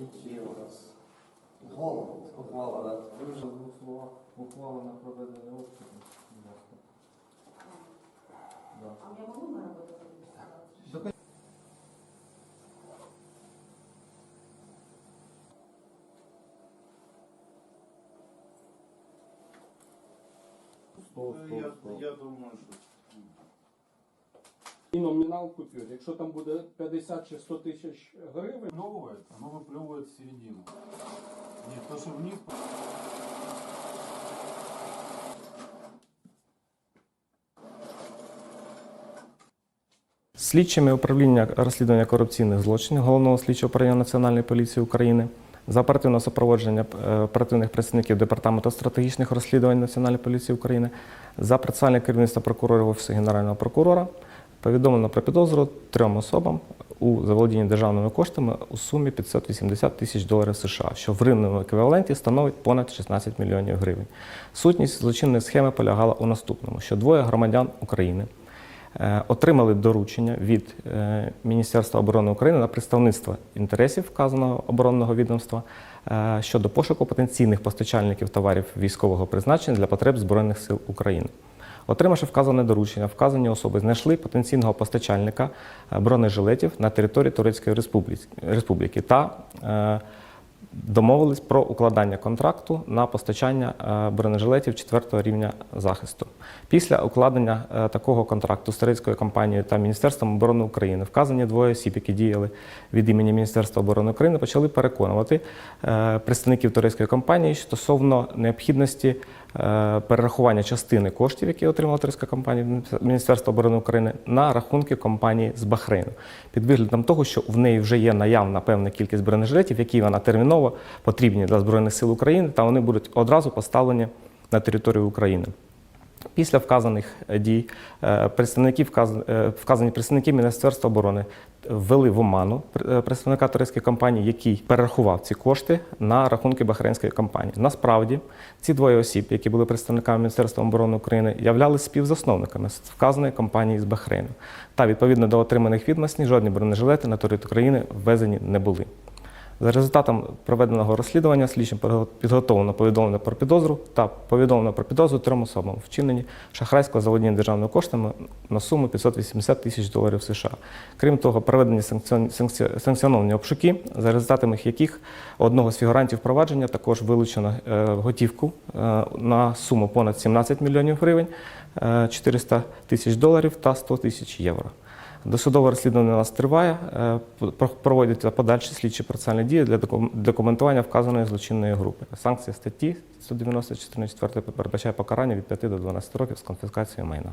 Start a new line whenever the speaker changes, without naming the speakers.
Нічого.
Голод.
Ухвала,
так. Дуже в двох словах ухвала на проведення обшуку. Да.
А я могу на работу?
Стоп,
ну,
стоп, стоп.
Я, я думаю, что...
І номінал купюр. Якщо там буде 50 чи 100 тисяч гривень,
выплевывает, оно выплевывает в середину. Нет, то, что вниз,
Слідчими управління розслідування корупційних злочинів Головного слідчого управління Національної поліції України за оперативного супроводження е, оперативних представників Департаменту стратегічних розслідувань Національної поліції України за процесуальне керівництво прокурорів Офісу Генерального прокурора повідомлено про підозру трьом особам у заволодінні державними коштами у сумі 580 тисяч доларів США, що в гривневому еквіваленті становить понад 16 мільйонів гривень. Сутність злочинної схеми полягала у наступному: що двоє громадян України е, отримали доручення від е, Міністерства оборони України на представництво інтересів вказаного оборонного відомства е, щодо пошуку потенційних постачальників товарів військового призначення для потреб Збройних сил України. Отримавши вказане доручення, вказані особи знайшли потенційного постачальника е, бронежилетів на території Турецької Республіки- та е, домовились про укладання контракту на постачання е, бронежилетів 4 рівня захисту. Після укладення е, такого контракту з турецькою компанією та Міністерством оборони України вказані двоє осіб, які діяли від імені Міністерства оборони України, почали переконувати е, представників турецької компанії стосовно необхідності перерахування частини коштів, які отримала турецька компанія Міністерства оборони України, на рахунки компанії з Бахрейну, під виглядом того, що в неї вже є наявна певна кількість бронежилетів, які вона терміново потрібні для Збройних сил України, та вони будуть одразу поставлені на територію України. Після вказаних е, дій е, представники е, вказані представники Міністерства оборони ввели в оману представника турецької компанії, який перерахував ці кошти на рахунки бахрейнської компанії. Насправді ці двоє осіб, які були представниками Міністерства оборони України, являлися співзасновниками вказаної компанії з Бахрейну. Та відповідно до отриманих відомостей жодні бронежилети на територію України ввезені не були. За результатом проведеного розслідування слідчим підготовлено повідомлення про підозру та повідомлено про підозру трьом особам вчинені шахрайського заволодіння державними коштами на суму 580 тисяч доларів США. Крім того, проведені санкціон- санкці- санкціоновані обшуки, за результатами яких одного з фігурантів провадження також вилучено е, готівку е, на суму понад 17 мільйонів гривень, е, 400 тисяч доларів та 100 тисяч євро. Досудове розслідування у нас триває. Е, Проводяться подальші слідчі процесуальні дії для документування вказаної злочинної групи. Санкція статті 190 частини 4 передбачає покарання від 5 до 12 років з конфіскацією майна.